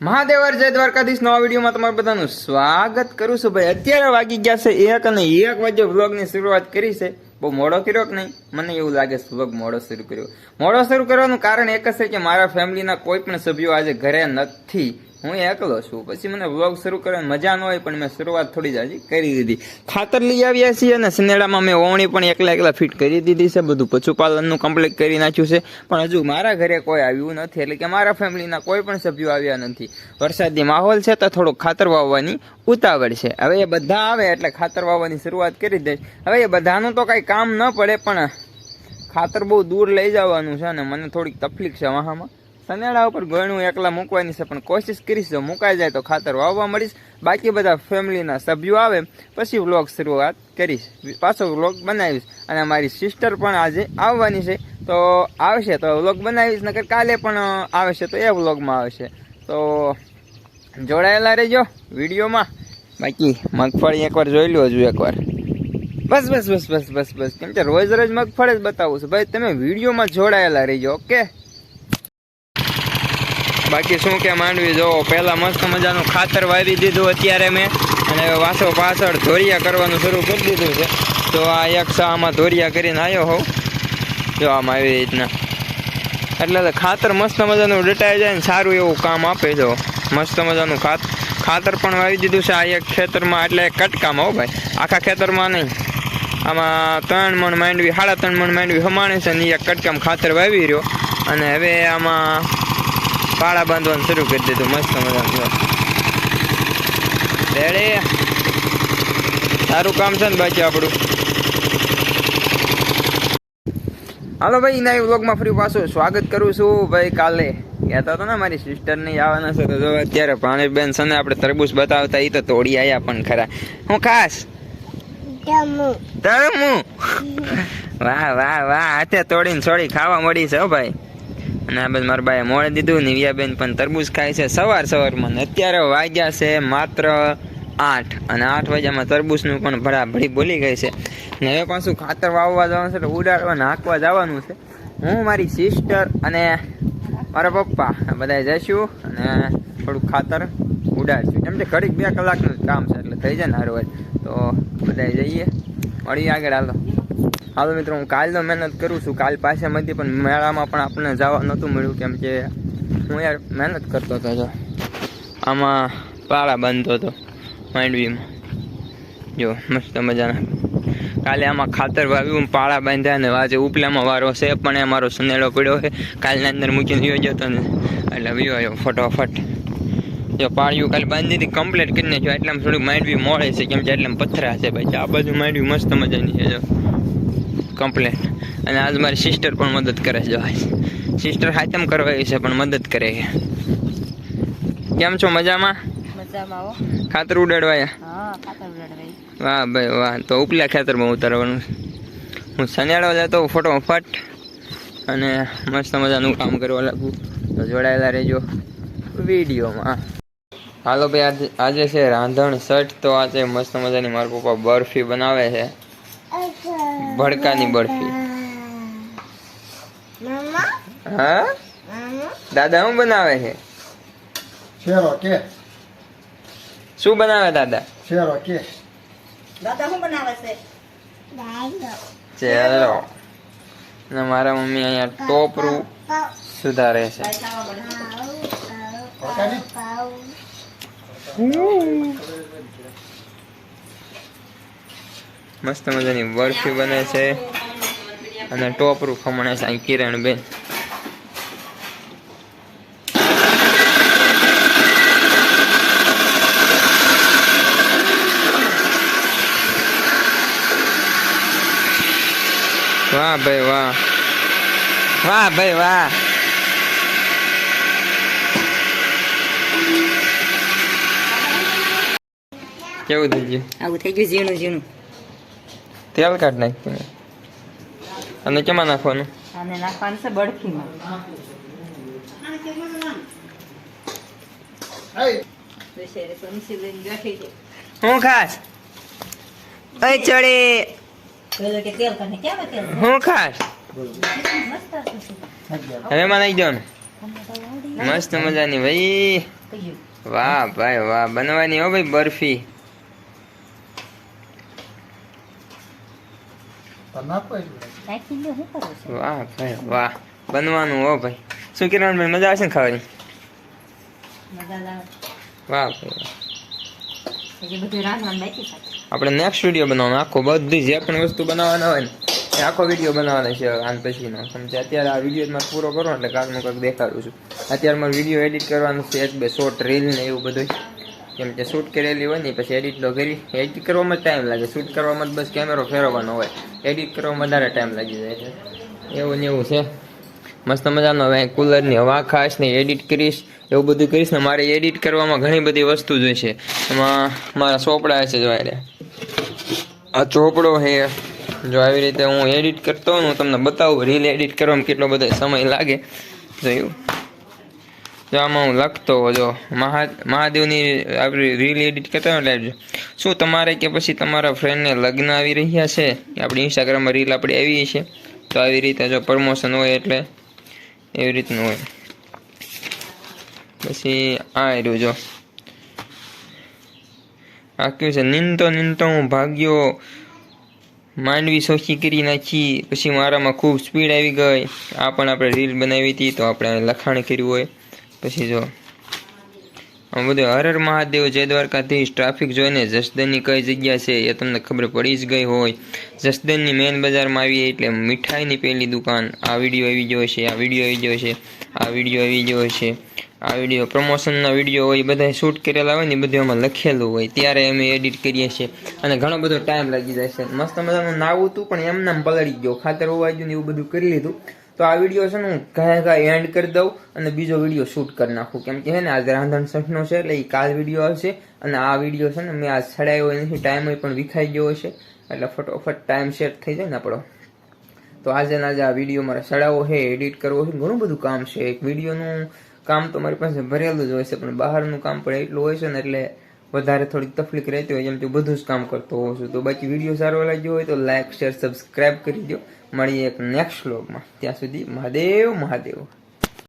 મહાદેવર જય દ્વારકાધીશ. નવા વિડીયોમાં તમારું બધાનું સ્વાગત કરું છું. ભાઈ, અત્યારે વાગી ગયા છે એક અને એક વાગે વ્લોગની શરૂઆત કરી છે. બહુ મોડો કર્યો કે નહીં? મને એવું લાગે છે વ્લોગ મોડો શરૂ કર્યો. મોડો શરૂ કરવાનું કારણ એક જ છે કે મારા ફેમિલીના કોઈ પણ સભ્યો આજે ઘરે નથી. હું એકલો છું. પછી મને વ્લોગ શરૂ કરવાની મજા ન હોય પણ મેં શરૂઆત થોડી જ હજી કરી દીધી. ખાતર લઈ આવ્યા છીએ અને સનેડામાં મેં ઓવણી પણ એકલા એકલા ફિટ કરી દીધી છે. બધું પશુપાલનનું કમ્પ્લીટ કરી નાખ્યું છે. પણ હજુ મારા ઘરે કોઈ આવ્યું નથી. એટલે કે મારા ફેમિલીના કોઈ પણ સભ્યો આવ્યા નથી. વરસાદી માહોલ છે તો થોડુંક ખાતર વાવવાની ઉતાવળ છે. હવે એ બધા આવે એટલે ખાતર વાવવાની શરૂઆત કરી દઈશ હવે એ બધાનું તો કાંઈ કામ ન પડે, પણ ખાતર બહુ દૂર લઈ જવાનું છે અને મને થોડીક તકલીફ છે વાહામાં. સનેડા ઉપર ગળું એકલા મૂકવાની છે, પણ કોશિશ કરીશ, જો મુકાઈ જાય તો ખાતર વાવવા મળીશ. બાકી બધા ફેમિલીના સભ્યો આવે, પછી વ્લોગ શરૂઆત કરીશ. પાછો વ્લોગ બનાવીશ. અને મારી સિસ્ટર પણ આજે આવવાની છે, તો આવશે તો વ્લોગ બનાવીશ, નકર કાલે પણ આવશે તો એ વ્લોગમાં આવશે. તો જોડાયેલા રહેજો વિડીયોમાં. બાકી મગફળી એકવાર જોઈ લો હજુ એકવાર. બસ બસ બસ બસ બસ બસ. કેમ કે રોજ રોજ મગફળી જ બતાવું છું. ભાઈ, તમે વિડીયોમાં જોડાયેલા રહીજો, ઓકે? બાકી શું કે માંડવી જોવો પહેલાં મસ્ત મજાનું ખાતર વાવી દીધું અત્યારે મેં. અને વાસો પાછળ ધોરિયા કરવાનું શરૂ કરી દીધું છે. તો આ એક આમાં ધોરિયા કરીને આવ્યો હોઉં. જો આમાં આવી રીતના. એટલે ખાતર મસ્ત મજાનું ડટાઈ જાય ને સારું એવું કામ આપે જો. મસ્ત મજાનું ખાત, ખાતર પણ વાવી દીધું છે. આ એક ખેતરમાં એટલે કટકામાં હો ભાઈ. આખા ખેતરમાં નહીં. આમાં ત્રણ મણ માંડવી, સાડા ત્રણ મણ માંડવી હમાણે છે ને એક કટકામ ખાતર વાવી રહ્યો. અને હવે આમાં પાળા બાંધવાનું શરૂ કરી દીધું મસ્ત મજાનું રેડી? સારું કામ છે ને બાકી આપણું? હાલો ભાઈ ના વ્લોગમાં ફરી પાછું સ્વાગત કરું છું ભાઈ કાલે. કહેતા હતા ને મારી સિસ્ટર નહીં આવવાના છે તો અત્યારે ભાણેજબેન છે ને આપણે તરબૂચ બતાવતા એ તો તોડી આવ્યા પણ ખરા. હું ખાસ? તરમું વાહ વાહ વાહ હાથે તોડીને છોડી ખાવા મળી છે હો ભાઈ. અને આ બધું મારા બાએ મોડે દીધું નિવ્યાબેન પણ તરબૂચ ખાય છે. સવાર સવારમાં મને અત્યારે વાગ્યા છે માત્ર આઠ અને આઠ વાગ્યામાં તરબૂચનું પણ ભરાભરી બોલી ગઈ છે. ને હવે પાછું ખાતર વાવવા જવાનું છે એટલે ઉડાડવા નાખવા જવાનું છે. હું, મારી સિસ્ટર અને મારા પપ્પા બધા જઈશું અને થોડુંક ખાતર ઉડાડશું. એમ કે ઘડીક બે કલાકનું કામ છે એટલે થઈ જાય ને હારું તો બધા જઈએ. મળીએ આગળ હાલો. હાલો મિત્રો, હું કાલનો મહેનત કરું છું. કાલ પાસે મધી પણ મેળામાં પણ આપણને જવા નહોતું મળ્યું. કેમ કે હું યાર મહેનત કરતો હતો આમાં પાળા બાંધતો હતો માંડવીમાં. જો, મસ્ત મજાના. કાલે આમાં ખાતર વાવ્યું, પાળા બાંધ્યા ને આજે ઉપલામાં વારો છે, પણ એ મારો સુનેડો પડ્યો છે. કાલની અંદર મૂકીને ગયો જતો ને. એટલે વિયો આવ્યો ફટોફટ. જો, પાળ્યું કાલે બાંધી હતી કમ્પ્લીટ કરીને જો એટલામાં થોડુંક માંડવી મળે છે, કેમ કે એટલામાં પથરા છે ભાઈ આ બાજુ માંડવી મસ્ત મજાની છે, જો. કમ્પ્લેટ અને આજ મારી સિસ્ટર પણ મદદ કરે છે જો સિસ્ટર હાથમ કરવા છે પણ મદદ કરે છે. કેમ છો મજામાં? ખાતર ઉડાડવાયા? વાહ ભાઈ વાહ. તો ઉપલા ખેતરમાં ઉતારવાનું હું સનેડો જતો ફટોફટ અને મસ્ત મજાનું કામ કરવા લાગું. તો જોડાયેલા રહેજો વિડીયોમાં. હાલો ભાઈ આજે આજે છે રાંધણ સટ તો આજે મસ્ત મજાની મારા પપ્પા બરફી બનાવે છે. ભડકાની બરફી. હા? દાદા શું બનાવે છે? શેરો કે? શું બનાવે દાદા? શેરો કે? દાદા શું બનાવે છે? ચલો ને મારા મમ્મી અહીંયા ટોપરું સુધારે છે. બનાવે. મસ્ત મજાની બરફી બને છે. અને ટોપરું ખમણે છે અહીં કિરણ બેન વાહ ભાઈ વાહ. વાહ ભાઈ વાહ. કેવું થઈ ગયું? આવું થઈ ગયું, ઝીણું ઝીણું. તેલ કાઢ નાખ્યું અને કેમાં નાખવાનું? આને નાખવાનું છે છે હું ખાસ અહીં ચડી. પેલો કે તેલ કાઢે કેમ તેલ હું ખાસ હવે માં નાખી દો ને તમને તો આવડી મસ્ત મજાની ભાઈ. વાહ ભાઈ વાહ. બનવાની હો ભાઈ બરફી તો નાખો એટલું. નાખી દો શું કરો છો વાહ ભાઈ વાહ. બનવાનું હો ભાઈ. શું કિરણ ભાઈ મજા આવશે ને ખાવાની? વાહ ભાઈ આપણે નેક્સ્ટ વીડિયો બનાવવાનો આખો બધી જે પણ વસ્તુ બનાવવાના હોય ને એ આખો વીડિયો બનાવવાનો છે આન પછીનો સમજે અત્યારે આ વીડિયો પૂરો કરો એટલે કાંકનું કાંક દેખાડું છું. અત્યારે મારે વીડિયો એડિટ કરવાનું છે એક બે શોર્ટ રીલ ને એવું બધું કેમ કે શૂટ કરેલી હોય ને પછી એડિટ તો કરી. એડિટ કરવામાં જ ટાઈમ લાગે. શૂટ કરવામાં બસ કેમેરો ફેરવવાનો હોય. એડિટ કરવામાં વધારે ટાઈમ લાગી જાય છે. એવું ને એવું છે. મસ્ત મજાનો હવે કુલરની હવા ખાશ ને એડિટ કરીશ, એવું બધું કરીશ ને મારે એડિટ કરવામાં ઘણી બધી વસ્તુ જોઈશે. એમાં મારા ચોપડા છે જો આ ચોપડો છે જો આવી રીતે હું એડિટ કરતો હું તમને બતાવું રીલ એડિટ કરવામાં કેટલો બધો સમય લાગે. જોયું જો આમાં હું લખતો હોઉં, જો. મહા, મહાદેવની આપણી રીલ એડિટ કરતા હોય એટલે શું તમારે કે પછી તમારા ફ્રેન્ડને લગ્ન આવી રહ્યા છે? આપણી ઇન્સ્ટાગ્રામમાં રીલ આપણી આવી છે? તો આવી રીતે જો પ્રમોશન હોય એટલે એવી રીતનું હોય. પછી આ આવ્યું જો. આ કયું છે, નીંદતો નીંદતો હું ભાગ્યો. માંડવી સોખી કરી નાખી. પછી મારામાં ખૂબ સ્પીડ આવી ગઈ. આ પણ આપણે રીલ બનાવી હતી, તો આપણે લખાણ કર્યું હોય. પછી જો. આમ બધું હર હર મહાદેવ, જય દ્વારકાધીશ ટ્રાફિક જોઈને જસદનની કઈ જગ્યા છે એ તમને ખબર પડી જ ગઈ હોય. જસદનની મેન બજારમાં આવીએ એટલે મીઠાઈની પહેલી દુકાન. આ વીડિયો આવી ગયો છે, આ વીડિયો આવી ગયો છે, આ વીડિયો આવી ગયો છે. આ વીડિયો પ્રમોશનના વીડિયો હોય બધા શૂટ કરેલા હોય ને બધું એમાં લખેલું હોય. ત્યારે અમે એડિટ કરીએ છીએ. અને ઘણો બધો ટાઈમ લાગી જાય છે. મસ્ત મજાનું નાવું હતું, પણ એમ નામ પલળી ગયો. ખાતર હોવા ગયું ને એવું બધું કરી લીધું. તો આ વીડિયો છે ને હું ઘાય ઘાય એન્ડ કરી દઉં અને બીજો વીડિયો શૂટ કરી નાખું. કેમ કે છે ને આજે રાંધણ સઠનો છે, એટલે એ કાલ વીડિયો આવશે અને આ વીડિયો છે ને મેં આ છડાયો નથી ટાઈમ પણ વિખાઈ ગયો હશે. એટલે ફટોફટ ટાઈમ સેટ થઈ જાય ને આપણો. તો આજે ને આજે આ વીડિયો મારે ચડાવવો છે એડિટ કરવો છે, ઘણું બધું કામ છે. એક વિડીયોનું કામ તો મારી પાસે ભરેલું જ હોય છે, પણ બહારનું કામ પણ એટલું હોય છે ને એટલે વધારે થોડીક તકલીફ રહેતી હોય કે બધું જ કામ કરતો હોઉં છું. તો બાકી વીડિયો સારો લાગ્યો હોય તો લાઈક શેર સબસ્ક્રાઇબ કરી દો મળીએ એક નેક્સ્ટ વ્લોગમાં ત્યાં સુધી મહાદેવ મહાદેવ.